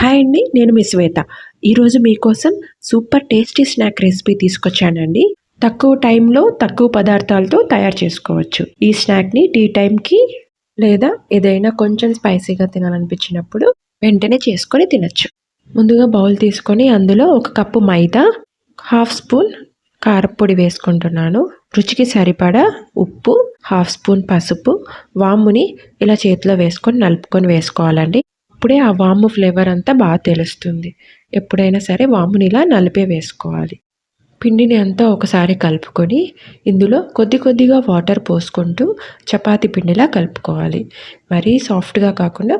Hi అండి నేను మీ శ్వేత. ఈరోజు మీకోసం సూపర్ టేస్టీ స్నాక్ రెసిపీ తీసుకొచ్చానండి. తక్కువ టైంలో తక్కువ పదార్థాలతో తయారు చేసుకోవచ్చు. ఈ స్నాక్ని టీ టైంకి లేదా ఏదైనా కొంచెం స్పైసీగా తినాలనిపించినప్పుడు వెంటనే చేసుకొని తినచ్చు. ముందుగా బౌల్ తీసుకొని అందులో ఒక కప్పు మైదా హాఫ్ స్పూన్ కారపొడి వేసుకుంటున్నాను. రుచికి సరిపడా ఉప్పు హాఫ్ స్పూన్ పసుపు వాముని ఇలా చేతిలో వేసుకొని నలుపుకొని వేసుకోవాలండి. అప్పుడే ఆ వాము ఫ్లేవర్ అంతా బాగా తెలుస్తుంది. ఎప్పుడైనా సరే వాముని ఇలా నలిపే వేసుకోవాలి. పిండిని అంతా ఒకసారి కలుపుకొని ఇందులో కొద్ది కొద్దిగా వాటర్ పోసుకుంటూ చపాతి పిండిలా కలుపుకోవాలి. మరీ సాఫ్ట్గా కాకుండా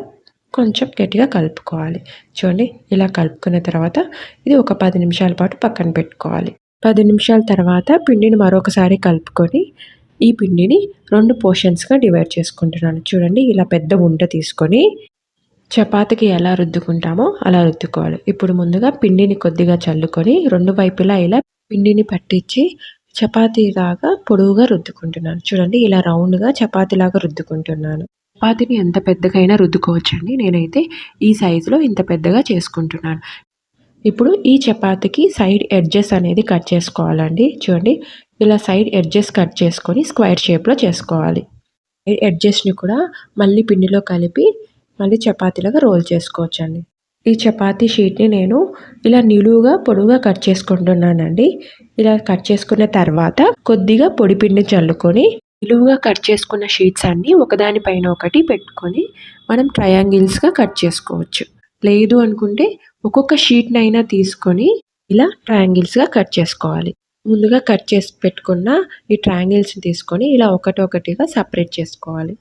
కొంచెం గట్టిగా కలుపుకోవాలి. చూడండి ఇలా కలుపుకున్న తర్వాత ఇది ఒక పది నిమిషాల పాటు పక్కన పెట్టుకోవాలి. పది నిమిషాల తర్వాత పిండిని మరొకసారి కలుపుకొని ఈ పిండిని రెండు పోర్షన్స్గా డివైడ్ చేసుకుంటున్నాను. చూడండి ఇలా పెద్ద ఉంట తీసుకొని చపాతీకి ఎలా రుద్దుకుంటామో అలా రుద్దుకోవాలి. ఇప్పుడు ముందుగా పిండిని కొద్దిగా చల్లుకొని రెండు వైపులా ఇలా పిండిని పట్టించి చపాతీలాగా పొడవుగా రుద్దుకుంటున్నాను. చూడండి ఇలా రౌండ్గా చపాతీలాగా రుద్దుకుంటున్నాను. చపాతీని ఎంత పెద్దగైనా రుద్దుకోవచ్చండి. నేనైతే ఈ సైజులో ఇంత పెద్దగా చేసుకుంటున్నాను. ఇప్పుడు ఈ చపాతీకి సైడ్ ఎడ్జెస్ అనేది కట్ చేసుకోవాలండి. చూడండి ఇలా సైడ్ ఎడ్జెస్ కట్ చేసుకొని స్క్వేర్ షేప్లో చేసుకోవాలి. ఎడ్జెస్ని కూడా మళ్ళీ పిండిలో కలిపి మళ్ళీ చపాతీలాగా రోల్ చేసుకోవచ్చండి. ఈ చపాతీ షీట్ని నేను ఇలా నిలువుగా పొడుగా కట్ చేసుకుంటున్నానండి. ఇలా కట్ చేసుకున్న తర్వాత కొద్దిగా పొడి పిండి చల్లుకొని నిలువుగా కట్ చేసుకున్న షీట్స్ అన్నీ ఒకదానిపైన ఒకటి పెట్టుకొని మనం ట్రయాంగిల్స్గా కట్ చేసుకోవచ్చు. లేదు అనుకుంటే ఒక్కొక్క షీట్నైనా తీసుకొని ఇలా ట్రయాంగిల్స్గా కట్ చేసుకోవాలి. ముందుగా కట్ చేసి పెట్టుకున్న ఈ ట్రయాంగిల్స్ని తీసుకొని ఇలా ఒకటి ఒకటిగా సపరేట్ చేసుకోవాలి.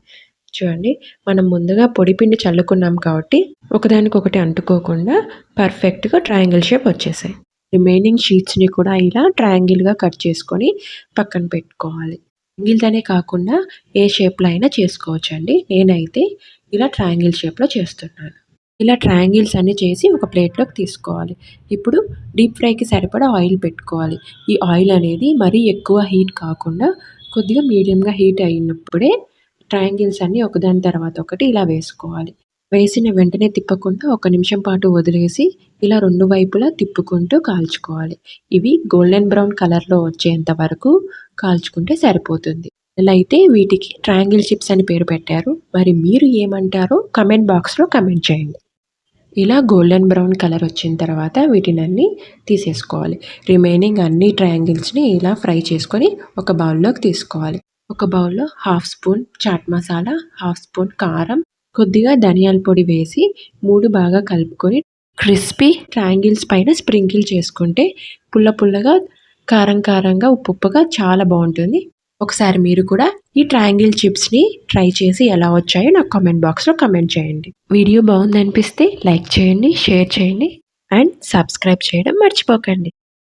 చూడండి మనం ముందుగా పొడిపిండి చల్లుకున్నాం కాబట్టి ఒకదానికొకటి అంటుకోకుండా పర్ఫెక్ట్గా ట్రయాంగిల్ షేప్ వచ్చేసాయి. రిమైనింగ్ షీట్స్ని కూడా ఇలా ట్రయాంగిల్గా కట్ చేసుకొని పక్కన పెట్టుకోవాలి. ట్రయాంగిల్తోనే కాకుండా ఏ షేప్లో అయినా చేసుకోవచ్చు అండి నేనైతే ఇలా ట్రయాంగిల్ షేప్లో చేస్తున్నాను. ఇలా ట్రయాంగిల్స్ అన్ని చేసి ఒక ప్లేట్లోకి తీసుకోవాలి. ఇప్పుడు డీప్ ఫ్రైకి సరిపడా ఆయిల్ పెట్టుకోవాలి. ఈ ఆయిల్ అనేది మరీ ఎక్కువ హీట్ కాకుండా కొద్దిగా మీడియంగా హీట్ అయినప్పుడే ట్రయాంగిల్స్ అన్నీ ఒకదాని తర్వాత ఒకటి ఇలా వేసుకోవాలి. వేసిన వెంటనే తిప్పకుండా ఒక నిమిషం పాటు వదిలేసి ఇలా రెండు వైపులా తిప్పుకుంటూ కాల్చుకోవాలి. ఇవి గోల్డెన్ బ్రౌన్ కలర్లో వచ్చేంత వరకు కాల్చుకుంటే సరిపోతుంది. ఇలా అయితే వీటికి ట్రయాంగిల్ చిప్స్ అని పేరు పెట్టారు. మరి మీరు ఏమంటారో కమెంట్ బాక్స్లో కమెంట్ చేయండి. ఇలా గోల్డెన్ బ్రౌన్ కలర్ వచ్చిన తర్వాత వీటిని అన్నీ తీసేసుకోవాలి. రిమైనింగ్ అన్ని ట్రయాంగిల్స్ని ఇలా ఫ్రై చేసుకొని ఒక బౌల్లోకి తీసుకోవాలి. ఒక బౌల్లో half spoon chaat masala half spoon కారం కొద్దిగా ధనియాల పొడి వేసి మూడు బాగా కలుపుకొని క్రిస్పీ ట్రయాంగిల్స్ పైన స్ప్రింకిల్ చేసుకుంటే పుల్ల పుల్లగా కారం కారంగా ఉప్పు ఉప్పుగా చాలా బాగుంటుంది. ఒకసారి మీరు కూడా ఈ ట్రయాంగిల్ చిప్స్ని ట్రై చేసి ఎలా వచ్చాయో నాకు కామెంట్ బాక్స్లో కమెంట్ చేయండి. వీడియో బాగుంది అనిపిస్తే లైక్ చేయండి షేర్ చేయండి అండ్ సబ్స్క్రైబ్ చేయడం మర్చిపోకండి.